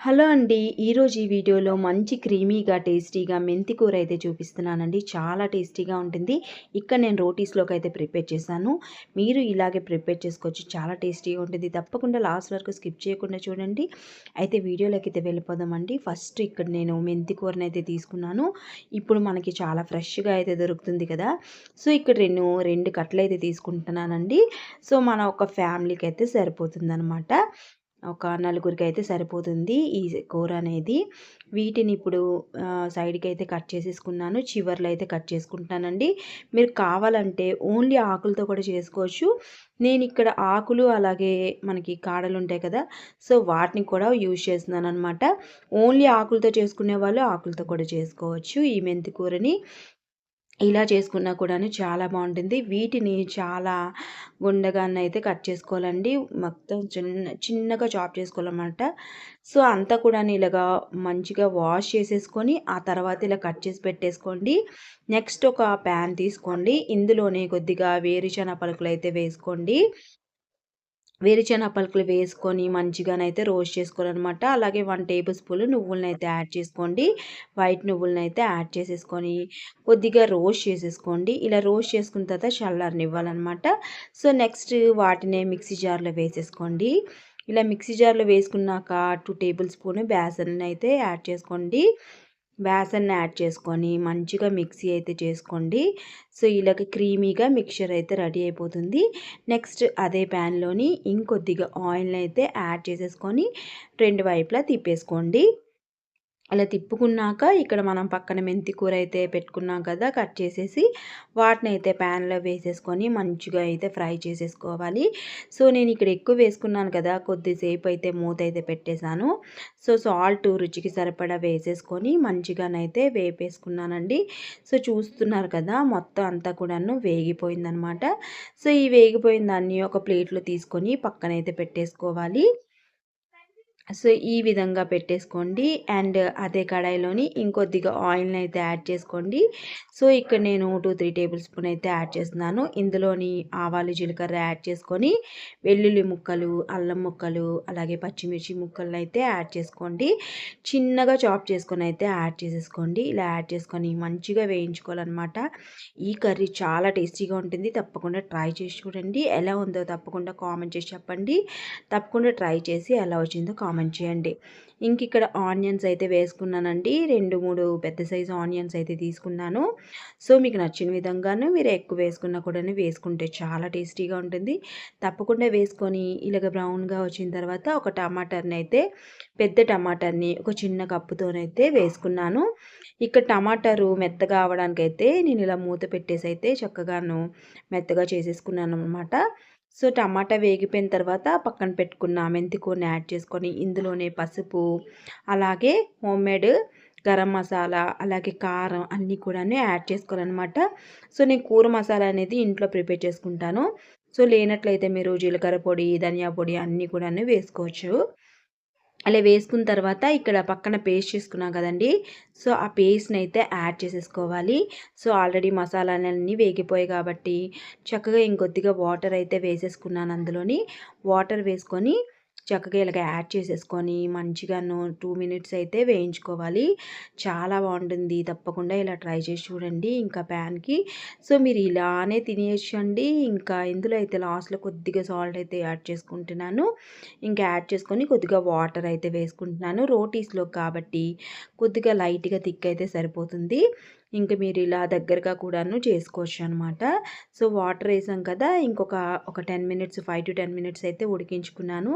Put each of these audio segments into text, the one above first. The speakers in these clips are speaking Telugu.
హలో అండి. ఈరోజు ఈ వీడియోలో మంచి క్రీమీగా టేస్టీగా మెంతి కూర అయితే చూపిస్తున్నానండి. చాలా టేస్టీగా ఉంటుంది. ఇక్కడ నేను రోటీస్లోకి అయితే ప్రిపేర్ చేశాను. మీరు ఇలాగే ప్రిపేర్ చేసుకోవచ్చు. చాలా టేస్టీగా ఉంటుంది. తప్పకుండా లాస్ట్ వరకు స్కిప్ చేయకుండా చూడండి. అయితే వీడియోలోకి అయితే వెళ్ళిపోదామండి. ఫస్ట్ ఇక్కడ నేను మెంతి కూరని అయితే తీసుకున్నాను. ఇప్పుడు మనకి చాలా ఫ్రెష్గా అయితే దొరుకుతుంది కదా. సో ఇక్కడ రెండు రెండు కట్టలు అయితే తీసుకుంటున్నానండి. సో మన ఒక ఫ్యామిలీకి అయితే సరిపోతుంది ఒక నలుగురికి అయితే సరిపోతుంది ఈ కూర అనేది. వీటిని ఇప్పుడు సైడ్కి అయితే కట్ చేసేసుకున్నాను. చివర్లో అయితే కట్ చేసుకుంటానండి. మీరు కావాలంటే ఓన్లీ ఆకులతో కూడా చేసుకోవచ్చు. నేను ఇక్కడ ఆకులు అలాగే మనకి కాడలు ఉంటాయి కదా సో వాటిని కూడా యూజ్ చేస్తున్నాను అనమాట ఓన్లీ ఆకులతో చేసుకునే వాళ్ళు ఆకులతో కూడా చేసుకోవచ్చు ఈ మెంతి కూరని. ఇలా చేసుకున్నా కూడా చాలా బాగుంటుంది. వీటిని చాలా గుండగానైతే అయితే కట్ చేసుకోవాలండి. మొత్తం చిన్న చిన్నగా చాప్ చేసుకోవాలన్నమాట. సో అంతా కూడా ఇలాగా మంచిగా వాష్ చేసేసుకొని ఆ తర్వాత ఇలా కట్ చేసి పెట్టేసుకోండి. నెక్స్ట్ ఒక ప్యాన్ తీసుకోండి. ఇందులోనే కొద్దిగా వేరుశనగ పలుకులు అయితే వేసుకోండి. వేరుచెన పలుకులు వేసుకొని మంచిగానైతే రోస్ట్ చేసుకోవాలన్నమాట. అలాగే వన్ టేబుల్ స్పూన్ నువ్వులనైతే యాడ్ చేసుకోండి. వైట్ నువ్వులనైతే యాడ్ చేసేసుకొని కొద్దిగా రోస్ట్ చేసేసుకోండి. ఇలా రోస్ట్ చేసుకున్న తర్వాత చల్లారనివ్వాలన్నమాట. సో నెక్స్ట్ వాటినే మిక్సీ జార్లో వేసేసుకోండి. ఇలా మిక్సీ జార్లో వేసుకున్నాక టూ టేబుల్ స్పూన్ బేసన్ అయితే యాడ్ చేసుకోండి. బేసన్ని యాడ్ చేసుకొని మంచిగా మిక్సీ అయితే చేసుకోండి. సో ఇలాగ క్రీమీగా మిక్చర్ అయితే రెడీ అయిపోతుంది. నెక్స్ట్ అదే ప్యాన్లోని ఇంకొద్దిగా ఆయిల్ని అయితే యాడ్ చేసేసుకొని రెండు వైపులా తిప్పేసుకోండి. అలా తిప్పుకున్నాక ఇక్కడ మనం పక్కన మెంతి కూర అయితే పెట్టుకున్నాం కదా కట్ చేసేసి వాటిని అయితే ప్యాన్లో వేసేసుకొని మంచిగా అయితే ఫ్రై చేసేసుకోవాలి. సో నేను ఇక్కడ ఎక్కువ వేసుకున్నాను కదా కొద్దిసేపు అయితే మూత అయితే పెట్టేశాను. సో సాల్ట్ రుచికి సరిపడా వేసేసుకొని మంచిగానైతే వేపేసుకున్నానండి. సో చూస్తున్నారు కదా మొత్తం అంతా కూడాను వేగిపోయిందనమాట. సో ఈ వేగిపోయిన దాన్ని ఒక ప్లేట్లో తీసుకొని పక్కనైతే పెట్టేసుకోవాలి. సో ఈ విధంగా పెట్టేసుకోండి. అండ్ అదే కడాయిలోని ఇంకొద్దిగా ఆయిల్ని అయితే యాడ్ చేసుకోండి. సో ఇక్కడ నేను టూ త్రీ టేబుల్ స్పూన్ అయితే యాడ్ చేస్తున్నాను. ఇందులోని ఆవాలు జీలకర్ర యాడ్ చేసుకొని వెల్లుల్లి ముక్కలు అల్లం ముక్కలు అలాగే పచ్చిమిర్చి ముక్కలను అయితే యాడ్ చేసుకోండి. చిన్నగా చాప్ చేసుకొని అయితే యాడ్ చేసేసుకోండి. ఇలా యాడ్ చేసుకొని మంచిగా వేయించుకోవాలన్నమాట. ఈ కర్రీ చాలా టేస్టీగా ఉంటుంది. తప్పకుండా ట్రై చేసి చూడండి. ఎలా ఉందో తప్పకుండా కామెంట్ చేసి చెప్పండి. తప్పకుండా ట్రై చేసి ఎలా వచ్చిందో కామెంట్ కామెంట్ చేయండి ఇంక ఇక్కడ ఆనియన్స్ అయితే వేసుకున్నానండి. రెండు మూడు పెద్ద సైజు ఆనియన్స్ అయితే తీసుకున్నాను. సో మీకు నచ్చిన విధంగాను మీరు ఎక్కువ వేసుకున్నా కూడా వేసుకుంటే చాలా టేస్టీగా ఉంటుంది. తప్పకుండా వేసుకొని ఇలాగ బ్రౌన్గా వచ్చిన తర్వాత ఒక టమాటాని అయితే పెద్ద టమాటాని ఒక చిన్న కప్పుతోనైతే వేసుకున్నాను. ఇక్కడ టమాటారు మెత్తగా అవడానికైతే నేను ఇలా మూత పెట్టేసి అయితే చక్కగాను మెత్తగా చేసేసుకున్నాను అనమాట సో టమాటా వేగిపోయిన తర్వాత పక్కన పెట్టుకున్న మెంతికూరని యాడ్ చేసుకొని ఇందులోనే పసుపు అలాగే హోమ్ మేడ్ గరం మసాలా అలాగే కారం అన్నీ కూడా యాడ్ చేసుకోవాలన్నమాట. సో నేను కూర మసాలా అనేది ఇంట్లో ప్రిపేర్ చేసుకుంటాను. సో లేనట్లయితే మీరు జీలకర్ర పొడి ధనియా పొడి అన్నీ కూడా వేసుకోవచ్చు. అలా వేసుకున్న తర్వాత ఇక్కడ పక్కన పేస్ట్ చేసుకున్నాం కదండి. సో ఆ పేస్ట్ని అయితే యాడ్ చేసేసుకోవాలి. సో ఆల్రెడీ మసాలాలన్నీ వేగిపోయాయి కాబట్టి చక్కగా ఇంకొద్దిగా వాటర్ అయితే వేసేసుకున్నాను అందులోని. వాటర్ వేసుకొని చక్కగా ఇలాగ యాడ్ చేసేసుకొని మంచిగా టూ మినిట్స్ అయితే వేయించుకోవాలి. చాలా బాగుంటుంది. తప్పకుండా ఇలా ట్రై చేసి చూడండి ఇంకా ప్యాన్కి. సో మీరు ఇలానే తినేసండి. ఇంకా ఇందులో అయితే లాస్ట్లో కొద్దిగా సాల్ట్ అయితే యాడ్ చేసుకుంటున్నాను. ఇంకా యాడ్ చేసుకొని కొద్దిగా వాటర్ అయితే వేసుకుంటున్నాను. రోటీస్లో కాబట్టి కొద్దిగా లైట్గా థిక్ అయితే సరిపోతుంది. ఇంకా మీరు ఇలా దగ్గరగా కూడాను చేసుకోవచ్చు అనమాట సో వాటర్ వేసాం కదా ఇంకొక ఒక ten minutes five to ten minutes అయితే ఉడికించుకున్నాను.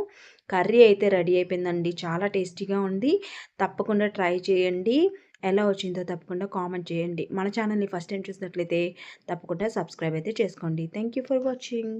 కర్రీ అయితే రెడీ అయిపోయిందండి చాలా టేస్టీగా ఉంది. తప్పకుండా ట్రై చేయండి. ఎలా వచ్చిందో తప్పకుండా కామెంట్ చేయండి. మన ఛానల్ని ఫస్ట్ టైం చూసినట్లయితే తప్పకుండా సబ్స్క్రైబ్ అయితే చేసుకోండి. Thank for watching.